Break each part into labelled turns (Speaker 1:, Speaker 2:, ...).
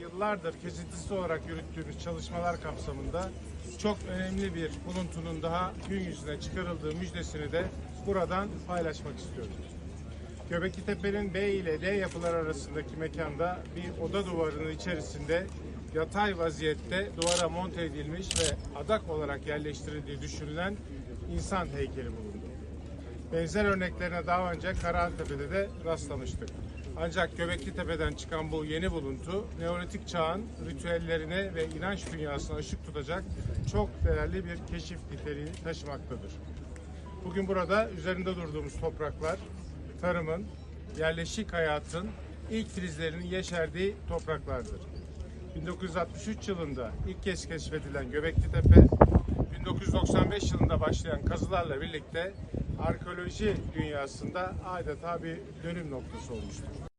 Speaker 1: yıllardır kesintisiz olarak yürüttüğümüz çalışmalar kapsamında çok önemli bir buluntunun daha gün yüzüne çıkarıldığı müjdesini de buradan paylaşmak istiyorum. Göbekli Tepe'nin B ile D yapılar arasındaki mekanda bir oda duvarının içerisinde yatay vaziyette duvara monte edilmiş ve adak olarak yerleştirildiği düşünülen insan heykeli bulundu. Benzer örneklerine daha önce Karahantepe'de de rastlamıştık. Ancak Göbekli Tepe'den çıkan bu yeni buluntu Neolitik çağın ritüellerine ve inanç dünyasına ışık tutacak çok değerli bir keşif niteliği taşımaktadır. Bugün burada üzerinde durduğumuz topraklar tarımın, yerleşik hayatın ilk filizlerinin yeşerdiği topraklardır. 1963 yılında ilk kez keşfedilen Göbekli Tepe, 1995 yılında başlayan kazılarla birlikte arkeoloji dünyasında adeta bir dönüm noktası olmuştur.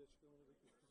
Speaker 2: Ortaya çıkılmanı bekliyoruz.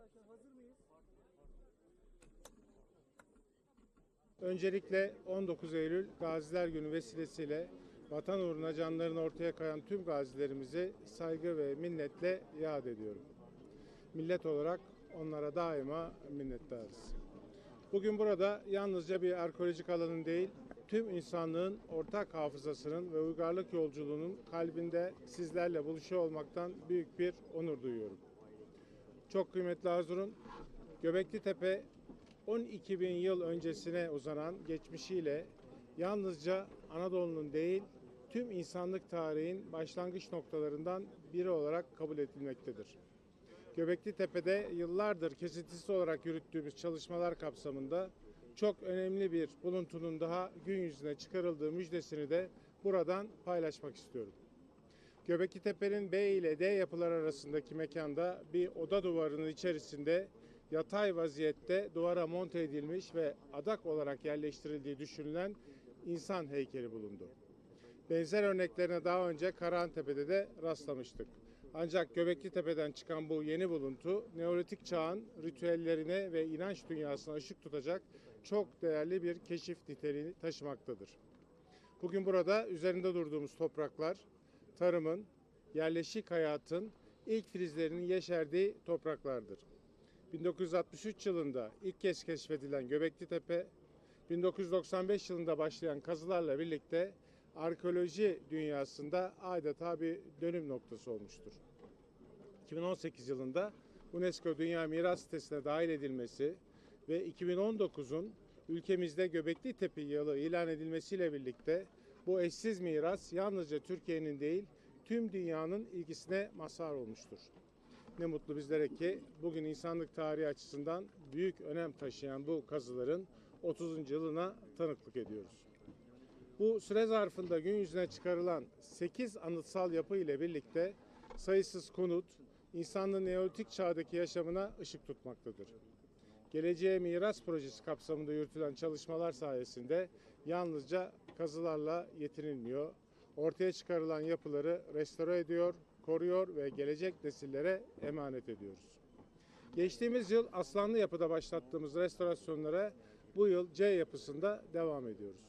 Speaker 2: Arkadaşlar hazır mıyız?
Speaker 1: Öncelikle 19 Eylül Gaziler Günü vesilesiyle vatan uğruna canlarını ortaya koyan tüm gazilerimizi saygı ve minnetle yad ediyorum. Millet olarak onlara daima minnettarız. Bugün burada yalnızca bir arkeolojik alanın değil, tüm insanlığın ortak hafızasının ve uygarlık yolculuğunun kalbinde sizlerle buluşuyor olmaktan büyük bir onur duyuyorum. Çok kıymetli Hazurun, Göbekli Tepe 12 bin yıl öncesine uzanan geçmişiyle yalnızca Anadolu'nun değil, tüm insanlık tarihin başlangıç noktalarından biri olarak kabul edilmektedir. Göbekli Tepe'de yıllardır kesintisiz olarak yürüttüğümüz çalışmalar kapsamında çok önemli bir buluntunun daha gün yüzüne çıkarıldığı müjdesini de buradan paylaşmak istiyorum. Göbekli Tepe'nin B ile D yapılar arasındaki mekanda bir oda duvarının içerisinde yatay vaziyette duvara monte edilmiş ve adak olarak yerleştirildiği düşünülen insan heykeli bulundu. Benzer örneklerine daha önce Karahantepe'de de rastlamıştık. Ancak Göbekli Tepe'den çıkan bu yeni buluntu Neolitik çağın ritüellerine ve inanç dünyasına ışık tutacak çok değerli bir keşif niteliğini taşımaktadır. Bugün burada üzerinde durduğumuz topraklar tarımın, yerleşik hayatın ilk filizlerinin yeşerdiği topraklardır. 1963 yılında ilk kez keşfedilen Göbekli Tepe, 1995 yılında başlayan kazılarla birlikte arkeoloji dünyasında adeta bir dönüm noktası olmuştur. 2018 yılında UNESCO Dünya Miras Listesi'ne dahil edilmesi ve 2019'un ülkemizde Göbekli Tepe yılı ilan edilmesiyle birlikte bu eşsiz miras yalnızca Türkiye'nin değil tüm dünyanın ilgisine mazhar olmuştur. Ne mutlu bizlere ki bugün insanlık tarihi açısından büyük önem taşıyan bu kazıların 30. yılına tanıklık ediyoruz. Bu süre zarfında gün yüzüne çıkarılan 8 anıtsal yapı ile birlikte sayısız konut insanlığın neolitik çağdaki yaşamına ışık tutmaktadır. Geleceğe Miras Projesi kapsamında yürütülen çalışmalar sayesinde yalnızca kazılarla yetinilmiyor. Ortaya çıkarılan yapıları restore ediyor, koruyor ve gelecek nesillere emanet ediyoruz. Geçtiğimiz yıl Aslanlı Yapı'da başlattığımız restorasyonlara bu yıl C yapısında devam ediyoruz.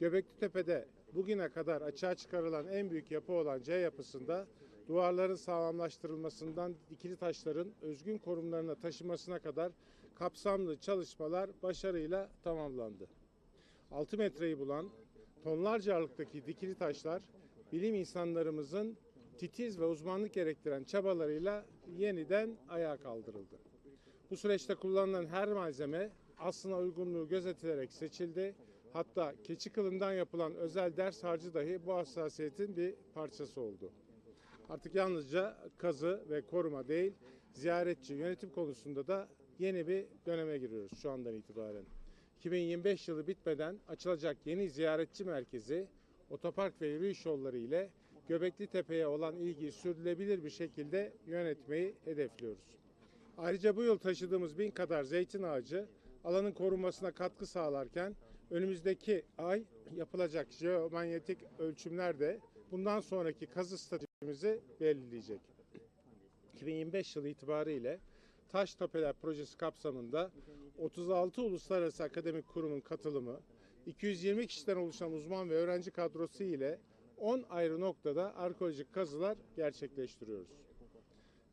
Speaker 1: Göbekli Tepe'de bugüne kadar açığa çıkarılan en büyük yapı olan C yapısında duvarların sağlamlaştırılmasından dikili taşların özgün konumlarına taşımasına kadar kapsamlı çalışmalar başarıyla tamamlandı. 6 metreyi bulan tonlarca ağırlıktaki dikili taşlar bilim insanlarımızın titiz ve uzmanlık gerektiren çabalarıyla yeniden ayağa kaldırıldı. Bu süreçte kullanılan her malzeme aslına uygunluğu gözetilerek seçildi. Hatta keçi kılından yapılan özel ders harcı dahi bu hassasiyetin bir parçası oldu. Artık yalnızca kazı ve koruma değil, ziyaretçi yönetim konusunda da yeni bir döneme giriyoruz şu andan itibaren. 2025 yılı bitmeden açılacak yeni ziyaretçi merkezi, otopark ve yürüyüş yolları ile Göbekli Tepe'ye olan ilgiyi sürdürülebilir bir şekilde yönetmeyi hedefliyoruz. Ayrıca bu yıl taşıdığımız bin kadar zeytin ağacı alanın korunmasına katkı sağlarken önümüzdeki ay yapılacak jeomanyetik ölçümler de bundan sonraki kazı stratejimizi belirleyecek. 2025 yılı itibariyle Taş Tepeler projesi kapsamında 36 uluslararası akademik kurumun katılımı, 220 kişiden oluşan uzman ve öğrenci kadrosu ile 10 ayrı noktada arkeolojik kazılar gerçekleştiriyoruz.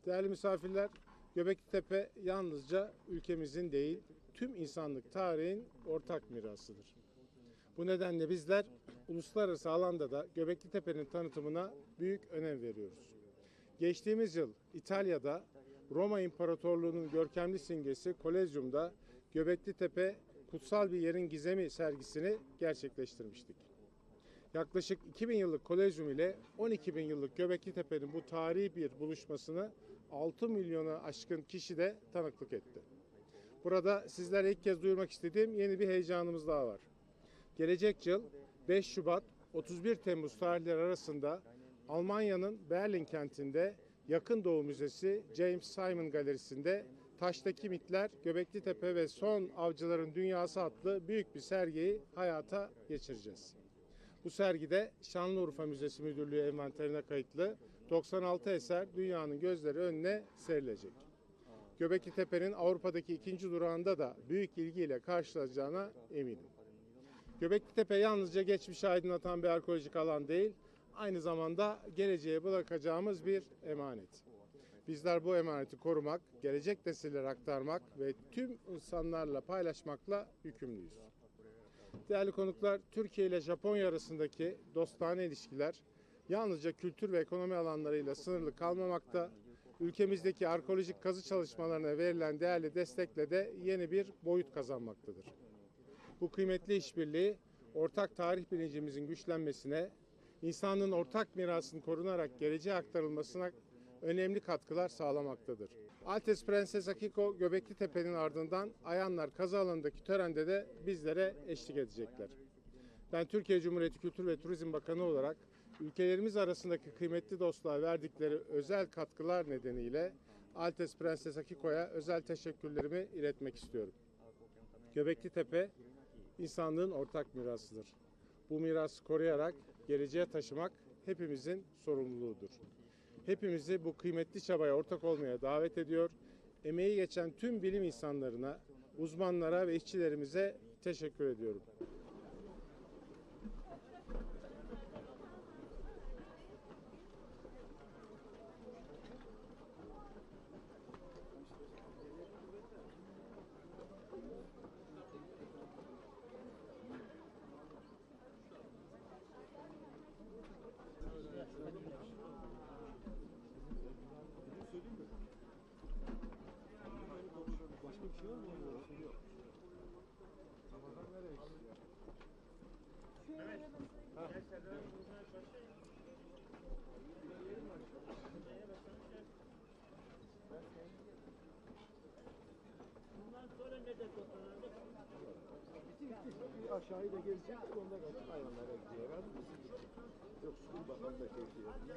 Speaker 1: Değerli misafirler, Göbekli Tepe yalnızca ülkemizin değil, tüm insanlık tarihin ortak mirasıdır. Bu nedenle bizler uluslararası alanda da Göbekli Tepe'nin tanıtımına büyük önem veriyoruz. Geçtiğimiz yıl İtalya'da Roma İmparatorluğu'nun görkemli simgesi Kolezyum'da Göbekli Tepe Kutsal Bir Yerin Gizemi sergisini gerçekleştirmiştik. Yaklaşık 2000 yıllık Kolezyum ile 12 bin yıllık Göbekli Tepe'nin bu tarihi bir buluşmasını 6 milyona aşkın kişi de tanıklık etti. Burada sizlere ilk kez duyurmak istediğim yeni bir heyecanımız daha var. Gelecek yıl 5 Şubat 31 Temmuz tarihleri arasında Almanya'nın Berlin kentinde Yakın Doğu Müzesi James Simon Galerisi'nde Taştaki Mitler, Göbekli Tepe ve Son Avcıların Dünyası adlı büyük bir sergiyi hayata geçireceğiz. Bu sergide Şanlıurfa Müzesi Müdürlüğü envanterine kayıtlı 96 eser dünyanın gözleri önüne serilecek. Göbekli Tepe'nin Avrupa'daki ikinci durağında da büyük ilgiyle karşılanacağına eminim. Göbekli Tepe yalnızca geçmişi aydınlatan bir arkeolojik alan değil, aynı zamanda geleceğe bırakacağımız bir emanet. Bizler bu emaneti korumak, gelecek nesillere aktarmak ve tüm insanlarla paylaşmakla yükümlüyüz. Değerli konuklar, Türkiye ile Japonya arasındaki dostane ilişkiler yalnızca kültür ve ekonomi alanlarıyla sınırlı kalmamakta, ülkemizdeki arkeolojik kazı çalışmalarına verilen değerli destekle de yeni bir boyut kazanmaktadır. Bu kıymetli işbirliği ortak tarih bilincimizin güçlenmesine, insanlığın ortak mirasının korunarak geleceğe aktarılmasına önemli katkılar sağlamaktadır. Altes Prenses Akiko Göbekli Tepe'nin ardından Ayanlar kazı alanındaki törende de bizlere eşlik edecekler. Ben Türkiye Cumhuriyeti Kültür ve Turizm Bakanı olarak ülkelerimiz arasındaki kıymetli dostluğa verdikleri özel katkılar nedeniyle Altes Prenses Akiko'ya özel teşekkürlerimi iletmek istiyorum. Göbekli Tepe insanlığın ortak mirasıdır. Bu mirası koruyarak geleceğe taşımak hepimizin sorumluluğudur. Hepimizi bu kıymetli çabaya ortak olmaya davet ediyor. Emeği geçen tüm bilim insanlarına, uzmanlara ve işçilerimize teşekkür ediyorum.
Speaker 2: Aşağıyı da gezeceğiz. Onda kadar hayvanlara gideceğiz. Yok Sukul Bakanı da keyfi yapıyor.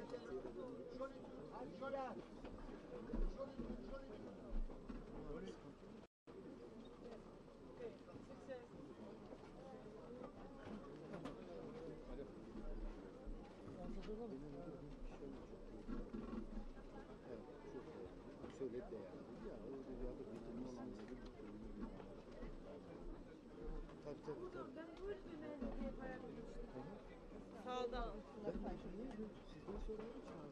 Speaker 2: Tabii tabii tabii.
Speaker 3: Ben bu ürünü diye para vermiştim. Sağdan.
Speaker 2: Ben de şimdi sizden sonra hiç